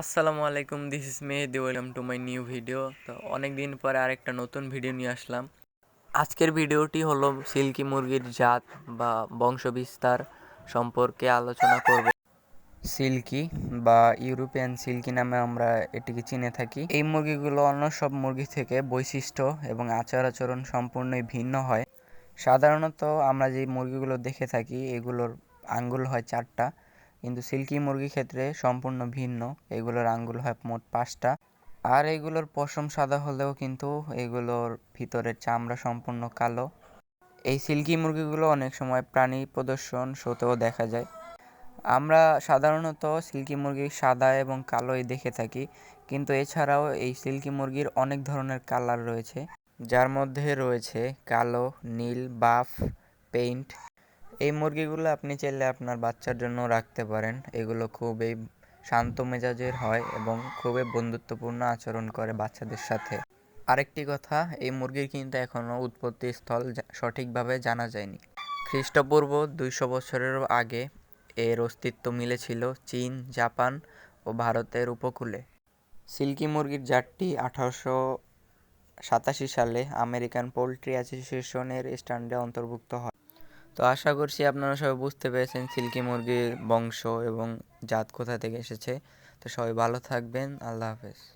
আসসালামু আলাইকুম this is Mehedi welcome to my new video তো অনেক দিন পরে আরেকটা নতুন ভিডিও নিয়ে আসলাম। আজকের ভিডিওটি হলো সিল্কি মুরগির জাত বা বংশবিস্তার সম্পর্কে আলোচনা করব। সিল্কি বা ইউরোপিয়ান সিল্কি নামে আমরা এটিকে চিনে থাকি। এই মুরগিগুলো অন্য সব মুরগি থেকে বৈশিষ্ট্য এবং আচার আচরণ সম্পূর্ণই ভিন্ন হয়। সাধারণত আমরা যে মুরগিগুলো দেখে থাকি, এগুলোর আঙ্গুল হয় চারটা। কিন্তু সিল্কি মুরগির ক্ষেত্রে সম্পূর্ণ ভিন্ন। এগুলোর আঙ্গুল হয় মোট পাঁচটা। আর এগুলোর পশম সাদা হলেও কিন্তু এগুলোর ভিতরের চামড়া সম্পূর্ণ কালো। এই সিল্কি মুরগিগুলো অনেক সময় প্রাণী প্রদর্শন শোতেও দেখা যায়। আমরা সাধারণত সিল্কি মুরগি সাদা এবং কালোই দেখে থাকি, কিন্তু এছাড়াও এই সিল্কি মুরগির অনেক ধরনের কালার রয়েছে, যার মধ্যে রয়েছে কালো, নীল, বাফ, পেইন্ট এই মুরগিগুলো আপনি চাইলে আপনার বাচ্চার জন্য রাখতে পারেন। এগুলো খুবই শান্ত মেজাজের হয় এবং খুবই বন্ধুত্বপূর্ণ আচরণ করে বাচ্চাদের সাথে। আরেকটি কথা, এই মুরগির কিন্তু এখনও উৎপত্তি স্থল সঠিকভাবে জানা যায়নি। খ্রিস্টপূর্ব দুইশো বছরেরও আগে এর অস্তিত্ব মিলেছিল চীন, জাপান ও ভারতের উপকূলে। সিল্কি মুরগির জাতটি আঠারোশো সাতাশি সালে আমেরিকান পোলট্রি অ্যাসোসিয়েশনের স্ট্যান্ডে অন্তর্ভুক্ত হয়। তো আশা করছি আপনারা সবাই বুঝতে পেরেছেন সিল্কি মুরগির বংশ এবং জাত কোথা থেকে এসেছে। তো সবাই ভালো থাকবেন। আল্লাহ হাফেজ।